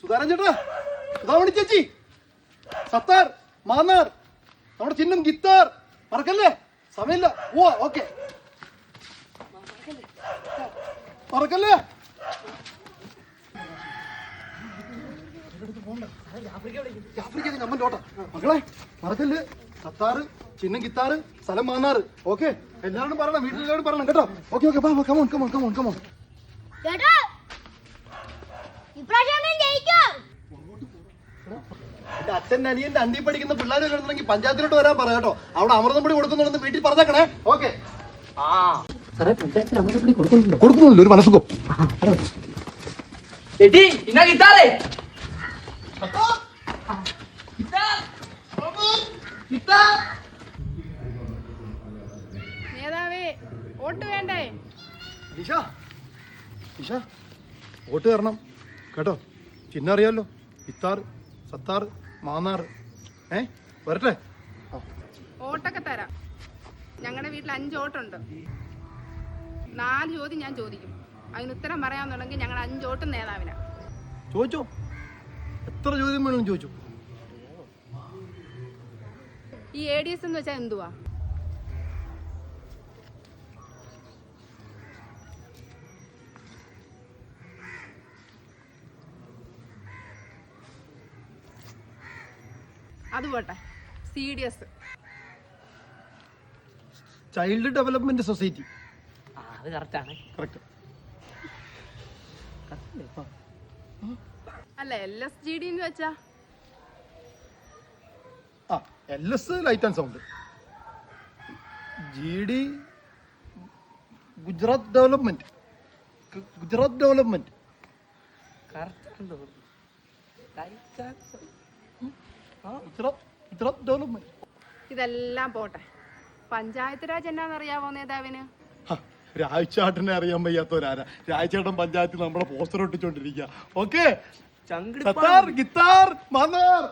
സുധാരൻ ചേട്ടാ സുധാമണി ചേച്ചി. സത്താർ മാന്നാർ നമ്മുടെ ചിഹ്നം ഗിത്താർ. മറക്കല്ലേ? സമയമില്ല. Oh okay. മറക്കല്ലേ? മക്കളെ മറക്കല്ല്? സത്താറ് ചിഹ്നം ഗിത്താറ് സ്ഥലം മാന്നാറ് ഓക്കെ. എല്ലാവരും പറയണം വീട്ടിലെല്ലാവരും പറയണം കേട്ടോ. Okay okay come on come on come on come on ചേട്ടാ എന്റെ അച്ഛൻ അനിയന്റെ അണ്ടി പഠിക്കുന്ന പിള്ളേരെ കിടന്നുണ്ടെങ്കിൽ പഞ്ചായത്തിലോട്ട് വരാൻ പറ കേട്ടോ. അവിടെ അമൃതം പൊടി കൊടുക്കുന്നുണ്ടെന്ന് വീട്ടിൽ പറഞ്ഞേക്കണേ ഓക്കെ. സാറേ പഞ്ചായത്തിൽ അമൃതപ്പൊടി കൊടുക്കുന്നുണ്ടോ? കൊടുക്കുന്നില്ല ഒരു മനസ്സുഖം. എടി ഇന്ന കിട്ടാതെ. നേതാവേ വോട്ട് വേണ്ടേ? നിഷ നിഷ വോട്ട് തരണം. കേട്ടോ? ചിഹ്നം അറിയാമല്ലോ ഇത്താർ സത്താർ മാന്നാർ. ഏ? വരട്ടെ? ഓട്ടൊക്കെ തരാം. ഞങ്ങളുടെ വീട്ടിൽ അഞ്ച് ഓട്ടുണ്ട് നാല് ചോദ്യം ഞാൻ ചോദിക്കും. അതിന് ഉത്തരം പറയാമെന്നുണ്ടെങ്കിൽ ഞങ്ങൾ അഞ്ച് വോട്ടും നേതാവിനാ. ചോദിച്ചോ? എത്ര ചോദ്യം വേണമെന്ന് ചോദിച്ചു? ഈ എ ഡി എസ് എന്ന് വെച്ചാൽ എന്തുവാ? അത് പോട്ടെ. C D S child development society അത് കറക്റ്റാണ് കറക്റ്റ് അല്ല എൽ എസ് ജി ഡി എന്ന് വെച്ചാ? ആ L S light and sound G D Gujarat development Gujarat development കറക്റ്റാണ് ഇതെല്ലാം പോട്ടെ. പഞ്ചായത്ത് രാജ് എന്നാന്നറിയാവോ നേതാവിന്? രാജ്ചാട്ടനെ അറിയാൻ വയ്യാത്തവരാരാ? രാജ്ചേട്ടൻ പഞ്ചായത്തിൽ നമ്മുടെ പോസ്റ്റർ ഒട്ടിച്ചോണ്ടിരിക്കുക ഓക്കെ? സത്താർ ഗിത്താർ മാന്നാർ.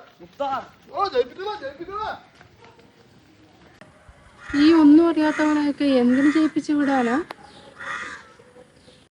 ഓ ജയിപ്പിച്ചതാ ജയിപ്പിച്ചതാ ഈ ഒന്നും അറിയാത്തവനൊക്കെ എന്തിനു ജയിപ്പിച്ചു വിടാനാ?